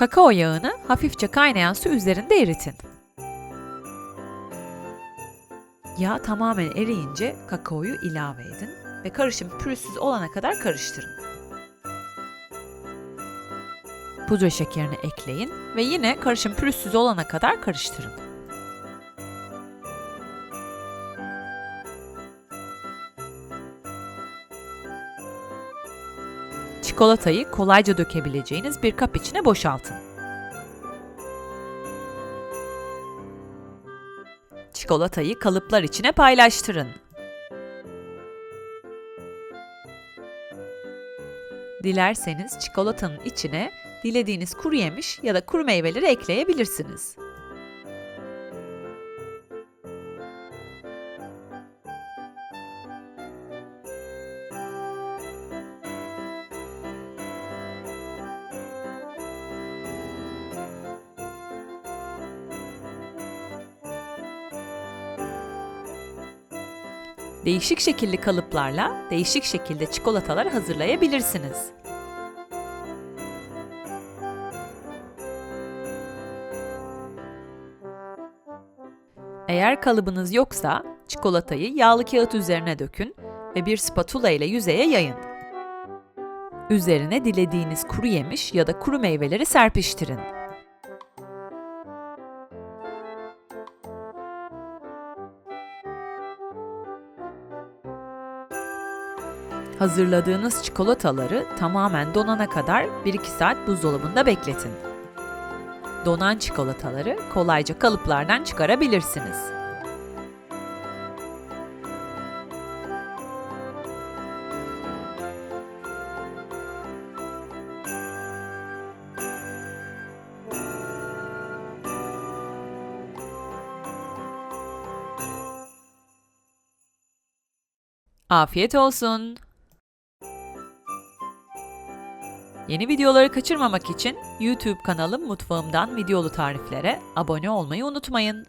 Kakao yağını hafifçe kaynayan su üzerinde eritin. Yağ tamamen eriyince kakaoyu ilave edin ve karışım pürüzsüz olana kadar karıştırın. Pudra şekerini ekleyin ve yine karışım pürüzsüz olana kadar karıştırın. Çikolatayı kolayca dökebileceğiniz bir kap içine boşaltın. Çikolatayı kalıplar içine paylaştırın. Dilerseniz çikolatanın içine dilediğiniz kuru yemiş ya da kuru meyveleri ekleyebilirsiniz. Değişik şekilli kalıplarla değişik şekilde çikolatalar hazırlayabilirsiniz. Eğer kalıbınız yoksa çikolatayı yağlı kağıt üzerine dökün ve bir spatula ile yüzeye yayın. Üzerine dilediğiniz kuru yemiş ya da kuru meyveleri serpiştirin. Hazırladığınız çikolataları tamamen donana kadar 1-2 saat buzdolabında bekletin. Donan çikolataları kolayca kalıplardan çıkarabilirsiniz. Afiyet olsun. Yeni videoları kaçırmamak için YouTube kanalım Mutfağımdan videolu tariflere abone olmayı unutmayın.